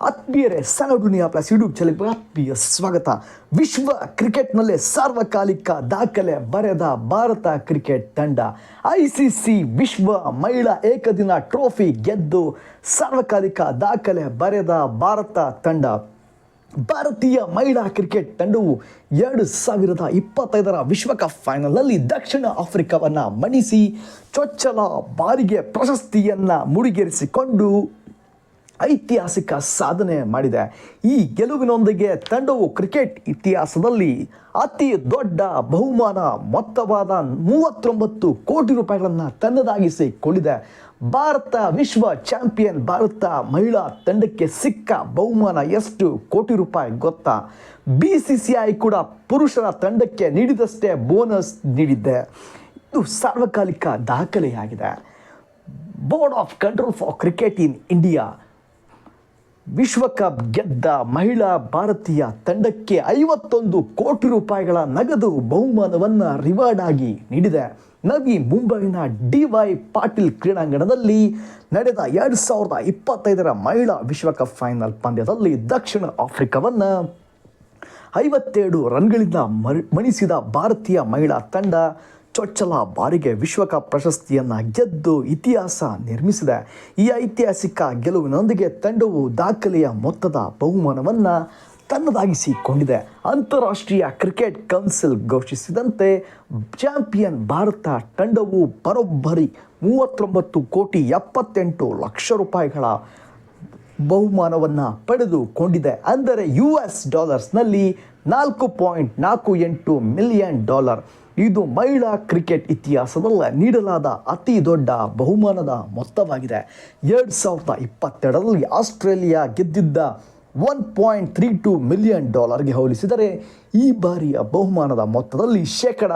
ಆತ್ಮೀಯರೇ ಸಣ್ಣ ದುನಿಯಾ plus YouTube ಚಾನಲ್ಗೆ ಆತ್ಮೀಯ ಸ್ವಾಗತ. ವಿಶ್ವ ಕ್ರಿಕೆಟ್ನಲ್ಲೇ ಸಾರ್ವಕಾಲಿಕ ದಾಖಲೆ ಬರೆದ ಭಾರತ ಕ್ರಿಕೆಟ್ ತಂಡ. ಐ ಸಿ ಸಿ ವಿಶ್ವ ಮಹಿಳಾ ಏಕದಿನ ಟ್ರೋಫಿ ಗೆದ್ದು ಸಾರ್ವಕಾಲಿಕ ದಾಖಲೆ ಬರೆದ ಭಾರತ ತಂಡ. ಭಾರತೀಯ ಮಹಿಳಾ ಕ್ರಿಕೆಟ್ ತಂಡವು ಎರಡು ಸಾವಿರದ ಇಪ್ಪತ್ತೈದರ ವಿಶ್ವಕಪ್ ಫೈನಲ್ನಲ್ಲಿ ದಕ್ಷಿಣ ಆಫ್ರಿಕಾವನ್ನು ಮಣಿಸಿ ಚೊಚ್ಚಲ ಬಾರಿಗೆ ಪ್ರಶಸ್ತಿಯನ್ನು ಮುಡಿಗೇರಿಸಿಕೊಂಡು ಐತಿಹಾಸಿಕ ಸಾಧನೆ ಮಾಡಿದೆ. ಈ ಗೆಲುವಿನೊಂದಿಗೆ ತಂಡವು ಕ್ರಿಕೆಟ್ ಇತಿಹಾಸದಲ್ಲಿ ಅತಿ ದೊಡ್ಡ ಬಹುಮಾನ, ಮೊತ್ತವಾದ ಮೂವತ್ತೊಂಬತ್ತು ಕೋಟಿ ರೂಪಾಯಿಗಳನ್ನು ತನ್ನದಾಗಿಸಿಕೊಂಡಿದೆ. ಭಾರತ ವಿಶ್ವ ಚಾಂಪಿಯನ್, ಭಾರತ ಮಹಿಳಾ ತಂಡಕ್ಕೆ ಸಿಕ್ಕ ಬಹುಮಾನ ಎಷ್ಟು ಕೋಟಿ ರೂಪಾಯಿ ಗೊತ್ತಾ? ಬಿ ಸಿ ಸಿ ಐ ಕೂಡ ಪುರುಷರ ತಂಡಕ್ಕೆ ನೀಡಿದಷ್ಟೇ ಬೋನಸ್ ನೀಡಿದ್ದೆ. ಇದು ಸಾರ್ವಕಾಲಿಕ ದಾಖಲೆಯಾಗಿದೆ. Board of control for cricket in India ವಿಶ್ವಕಪ್ ಗೆದ್ದ ಮಹಿಳಾ ಭಾರತೀಯ ತಂಡಕ್ಕೆ ಐವತ್ತೊಂದು ಕೋಟಿ ರೂಪಾಯಿಗಳ ನಗದು ಬಹುಮಾನವನ್ನು ರಿವಾರ್ಡ್ ಆಗಿ ನೀಡಿದೆ. ನವಿ ಮುಂಬೈನ ಡಿ ವೈ ಪಾಟೀಲ್ ಕ್ರೀಡಾಂಗಣದಲ್ಲಿ ನಡೆದ ಎರಡು ಸಾವಿರದ ಇಪ್ಪತ್ತೈದರ ಮಹಿಳಾ ವಿಶ್ವಕಪ್ ಫೈನಲ್ ಪಂದ್ಯದಲ್ಲಿ ದಕ್ಷಿಣ ಆಫ್ರಿಕಾವನ್ನು ಐವತ್ತೆರಡು ರನ್ಗಳಿಂದ ಮಣಿಸಿದ ಭಾರತೀಯ ಮಹಿಳಾ ತಂಡ ಚೊಚ್ಚಲ ಬಾರಿಗೆ ವಿಶ್ವಕಪ್ ಪ್ರಶಸ್ತಿಯನ್ನು ಗೆದ್ದು ಇತಿಹಾಸ ನಿರ್ಮಿಸಿದೆ ಈ ಐತಿಹಾಸಿಕ ಗೆಲುವಿನೊಂದಿಗೆ ತಂಡವು ದಾಖಲೆಯ ಮೊತ್ತದ ಬಹುಮಾನವನ್ನು ತನ್ನದಾಗಿಸಿಕೊಂಡಿದೆ. ಅಂತಾರಾಷ್ಟ್ರೀಯ ಕ್ರಿಕೆಟ್ ಕೌನ್ಸಿಲ್ ಘೋಷಿಸಿದಂತೆ ಚಾಂಪಿಯನ್ ಭಾರತ ತಂಡವು ಬರೋಬ್ಬರಿ ಮೂವತ್ತೊಂಬತ್ತು ಕೋಟಿ ಎಪ್ಪತ್ತೆಂಟು ಲಕ್ಷ ರೂಪಾಯಿಗಳ ಬಹುಮಾನವನ್ನು ಪಡೆದುಕೊಂಡಿದೆ. ಅಂದರೆ ಯು ಎಸ್ ಡಾಲರ್ಸ್ನಲ್ಲಿ ನಾಲ್ಕು ಪಾಯಿಂಟ್ ನಾಲ್ಕು ಎಂಟು ಮಿಲಿಯನ್ ಡಾಲರ್ ಇದು ಮಹಿಳಾ ಕ್ರಿಕೆಟ್ ಇತಿಹಾಸದಲ್ಲೇ, ನೀಡಲಾದ ಅತಿ ದೊಡ್ಡ ಬಹುಮಾನದ ಮೊತ್ತವಾಗಿದೆ. ಎರಡು ಸಾವಿರದ ಇಪ್ಪತ್ತೆರಡರಲ್ಲಿ Australia ಗೆದ್ದಿದ್ದ one point three two million ಡಾಲರ್ಗೆ ಹೋಲಿಸಿದರೆ, ಈ ಬಾರಿಯ ಬಹುಮಾನದ ಮೊತ್ತದಲ್ಲಿ ಶೇಕಡ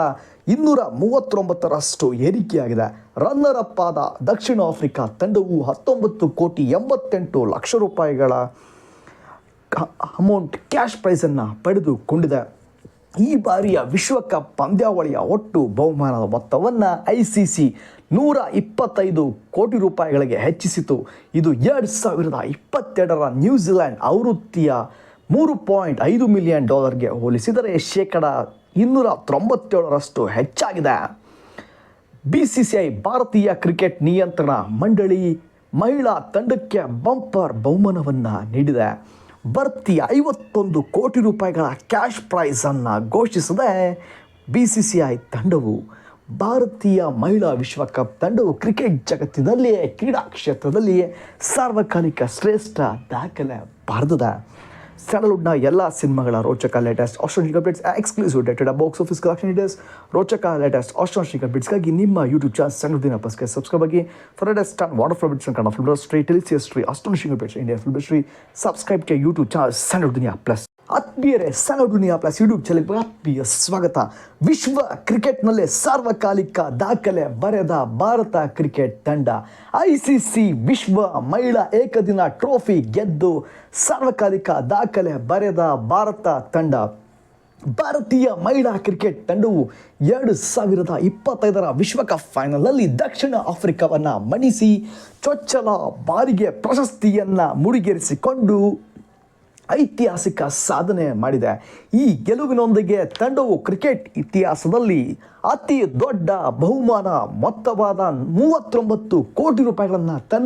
ಇನ್ನೂರ ಮೂವತ್ತೊಂಬತ್ತರಷ್ಟು ಏರಿಕೆಯಾಗಿದೆ. ರನ್ನರ್ ಅಪ್ ಆದ ದಕ್ಷಿಣ ಆಫ್ರಿಕಾ ತಂಡವು ಹತ್ತೊಂಬತ್ತು ಕೋಟಿ ಎಂಬತ್ತೆಂಟು ಲಕ್ಷ ರೂಪಾಯಿಗಳ ಅಮೌಂಟ್ ಕ್ಯಾಶ್ ಪ್ರೈಸನ್ನು ಪಡೆದುಕೊಂಡಿದೆ. ಈ ಬಾರಿಯ ವಿಶ್ವಕಪ್ ಪಂದ್ಯಾವಳಿಯ ಒಟ್ಟು ಬಹುಮಾನದ ಮೊತ್ತವನ್ನು ಐ ಸಿ ಸಿ ನೂರ ಇಪ್ಪತ್ತೈದು ಕೋಟಿ ರೂಪಾಯಿಗಳಿಗೆ ಹೆಚ್ಚಿಸಿತು. ಇದು ಎರಡು ಸಾವಿರದ ಇಪ್ಪತ್ತೆರಡರ ನ್ಯೂಜಿಲ್ಯಾಂಡ್ ಆವೃತ್ತಿಯ ಮೂರು ಪಾಯಿಂಟ್ ಐದು ಮಿಲಿಯನ್ ಡಾಲರ್ಗೆ ಹೋಲಿಸಿದರೆ ಶೇಕಡ ಇನ್ನೂರ ತೊಂಬತ್ತೇಳರಷ್ಟು ಹೆಚ್ಚಾಗಿದೆ. ಬಿ ಸಿ ಸಿ ಐ ಭಾರತೀಯ ಕ್ರಿಕೆಟ್ ನಿಯಂತ್ರಣ ಮಂಡಳಿ ಮಹಿಳಾ ತಂಡಕ್ಕೆ ಬಂಪರ್ ಬಹುಮಾನವನ್ನು ನೀಡಿದೆ. ಭರ್ತಿ ಐವತ್ತೊಂದು ಕೋಟಿ ರೂಪಾಯಿಗಳ ಕ್ಯಾಶ್ ಪ್ರೈಸನ್ನು ಘೋಷಿಸದೆ ಬಿ ಸಿ ಸಿ ಐ ತಂಡವು ಭಾರತೀಯ ಮಹಿಳಾ ವಿಶ್ವಕಪ್ ತಂಡವು ಕ್ರಿಕೆಟ್ ಜಗತ್ತಿನಲ್ಲಿಯೇ ಕ್ರೀಡಾ ಕ್ಷೇತ್ರದಲ್ಲಿಯೇ ಸಾರ್ವಕಾಲಿಕ ಶ್ರೇಷ್ಠ ದಾಖಲೆ ಬರೆದಿದೆ. ಸ್ಯಾಂಡಲ್ವುಡ್ನ ಎಲ್ಲ ಸಿನಿಮಾಗಳ ರೋಚಕ latest ಆಸ್ಟ್ರಾನಿಕ್ updates exclusive dated box office collection details ರೋಚಕ ಲೇಟೆಸ್ಟ್ ಆಸ್ಟ್ರಾನಿಕ್ ಅಪ್ಡೇಟ್ಸ್ಗಾಗಿ ನಿಮ್ಮ ಯೂಟ್ಯೂಬ್ ಚಾನಲ್ ಸ್ಯಾಂಡಲ್ವುಡ್ನ ಪಸ್ಗೆ ಸಬ್ಸ್ಕ್ರೈಬ್ ಆಗಿ. For latest on water flow bits Kannada film history ಟೆಲಿಸಿ history ಆಸ್ಟ್ರಾನಿಕ್ ಅಪ್ಡೇಟ್ಸ್ ಇಂಡಿಯಾ ಫಿಲ್ಮ್ ಹಿಸ್ಟ್ರಿ ಸಬ್ಸ್ಕ್ರೈಬ್ಗೆ ಯೂಟ್ಯೂಬ್ ಚಾನಲ್ ಸ್ಯಾಂಡಲ್ವುಡ್ ದುನಿಯಾ ಪ್ಲಸ್ ಆತ್ಮೀಯರೇ ಸಣ್ಣ ಡುನಿಯಾ ಪ್ಲಸ್ ಯೂಟ್ಯೂಬ್ ಚಾನಲ್ಗೆ ಆತ್ಮೀಯ ಸ್ವಾಗತ. ವಿಶ್ವ ಕ್ರಿಕೆಟ್ನಲ್ಲೇ ಸಾರ್ವಕಾಲಿಕ ದಾಖಲೆ ಬರೆದ ಭಾರತ ಕ್ರಿಕೆಟ್ ತಂಡ. ಐ ಸಿ ಸಿ ವಿಶ್ವ ಮಹಿಳಾ ಏಕದಿನ ಟ್ರೋಫಿ ಗೆದ್ದು ಸಾರ್ವಕಾಲಿಕ ದಾಖಲೆ ಬರೆದ ಭಾರತ ತಂಡ. ಭಾರತೀಯ ಮಹಿಳಾ ಕ್ರಿಕೆಟ್ ತಂಡವು ಎರಡು ಸಾವಿರದ ಇಪ್ಪತ್ತೈದರ ವಿಶ್ವಕಪ್ ಫೈನಲ್ನಲ್ಲಿ ದಕ್ಷಿಣ ಆಫ್ರಿಕಾವನ್ನು ಮಣಿಸಿ ಚೊಚ್ಚಲ ಬಾರಿಗೆ ಪ್ರಶಸ್ತಿಯನ್ನು ಮುಡಿಗೇರಿಸಿಕೊಂಡು ಐತಿಹಾಸಿಕ ಸಾಧನೆ ಮಾಡಿದೆ. ಈ ಗೆಲುವಿನೊಂದಿಗೆ ತಂಡವು ಕ್ರಿಕೆಟ್ ಇತಿಹಾಸದಲ್ಲಿ ಅತಿ ದೊಡ್ಡ ಬಹುಮಾನ ಮೊತ್ತವಾದ ಮೂವತ್ತೊಂಬತ್ತು ಕೋಟಿ ರೂಪಾಯಿಗಳನ್ನು ತನ್ನ